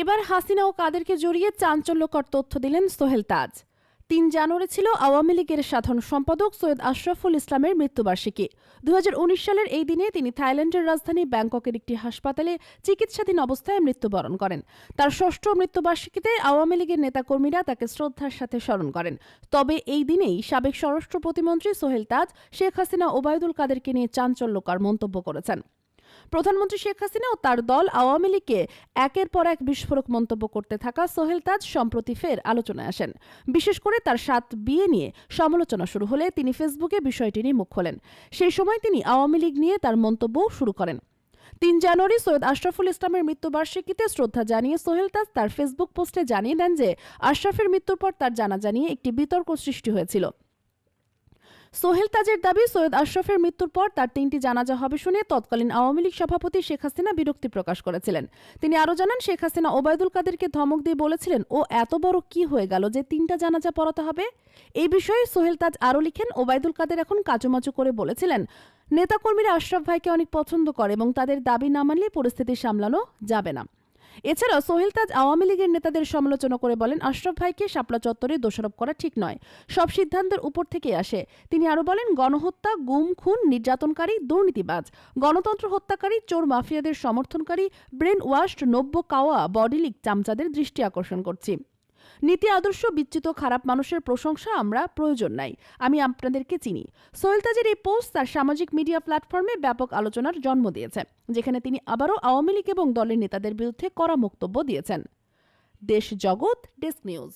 এবার হাসিনা ও কাদেরকে জড়িয়ে চাঞ্চল্যকর তথ্য দিলেন সোহেল তাজ। তিন জানুয়ারি ছিল আওয়ামী লীগের সাধারণ সম্পাদক সৈয়দ আশরাফুল ইসলামের মৃত্যুবার্ষিকী। দু হাজার উনিশ সালের এই দিনে তিনি থাইল্যান্ডের রাজধানী ব্যাংককের একটি হাসপাতালে চিকিৎসাধীন অবস্থায় মৃত্যুবরণ করেন। তার ষষ্ঠ মৃত্যুবার্ষিকীতে আওয়ামী লীগের নেতাকর্মীরা তাকে শ্রদ্ধার সাথে স্মরণ করেন। তবে এই দিনেই সাবেক স্বরাষ্ট্র প্রতিমন্ত্রী সোহেল তাজ, শেখ হাসিনা ওবায়দুল কাদেরকে নিয়ে চাঞ্চল্যকর মন্তব্য করেছেন। প্রধানমন্ত্রী শেখ হাসিনা ও তার দল আওয়ামী লীগকে একের পর এক বিস্ফোরক মন্তব্য করতে থাকা সোহেল তাজ সম্প্রতি ফের আলোচনায় আসেন। বিশেষ করে তার সাত বিয়ে নিয়ে সমালোচনা শুরু হলে তিনি ফেসবুকে বিষয়টি নিয়ে মুখ খোলেন। সেই সময় তিনি আওয়ামী লীগ নিয়ে তার মন্তব্যও শুরু করেন। তিন জানুয়ারি সৈয়দ আশরাফুল ইসলামের মৃত্যুবার্ষিকীতে শ্রদ্ধা জানিয়ে সোহেল তাজ তার ফেসবুক পোস্টে জানিয়ে দেন যে, আশরাফের মৃত্যুর পর তার জানা জানিয়ে একটি বিতর্ক সৃষ্টি হয়েছিল। সোহেল তাজের দাবি, সৈয়দ আশরাফের মৃত্যুর পর তার তিনটি জানাজা হবে শুনে তৎকালীন আওয়ামী লীগ সভাপতি শেখ হাসিনা বিরক্তি প্রকাশ করেছিলেন। তিনি আরও জানান, শেখ হাসিনা ওবায়দুল কাদেরকে ধমক দিয়ে বলেছিলেন, ও এত বড় কি হয়ে গেল যে তিনটা জানাজা পড়াতে হবে? এই বিষয়ে সোহেল তাজ আরও লিখেন, ওবায়দুল কাদের এখন কাচুমাচু করে বলেছিলেন, নেতাকর্মীরা আশরাফ ভাইকে অনেক পছন্দ করে এবং তাদের দাবি না মানলে পরিস্থিতি সামলানো যাবে না। এছাড়া সোহেল তাজ আওয়ামী লীগের নেতাদের সমালোচনা করে বলেন, আশরাফ ভাইকে শাপলা চত্বরে দোষারোপ করা ঠিক নয়। সব সিদ্ধান্তের উপর থেকে আসে। তিনি আরও বলেন, গণহত্যা, গুম, খুন, নির্যাতনকারী, দুর্নীতিবাজ, গণতন্ত্র হত্যাকারী, চোর মাফিয়াদের সমর্থনকারী ব্রেন ওয়াশড নব্য কাওয়া, বডি লিগ চামচাদের দৃষ্টি আকর্ষণ করছি। নীতি আদর্শ, বিচ্যুত খারাপ মানুষের প্রশংসা আমরা প্রয়োজন নাই। আমি আপনাদেরকে চিনি। সোহেল তাজের এই পোস্ট তার সামাজিক মিডিয়া প্ল্যাটফর্মে ব্যাপক আলোচনার জন্ম দিয়েছে, যেখানে তিনি আবারও আওয়ামী লীগ এবং দলের নেতাদের বিরুদ্ধে কড়া বক্তব্য দিয়েছেন। দেশ জগৎ, ডেস্ক নিউজ।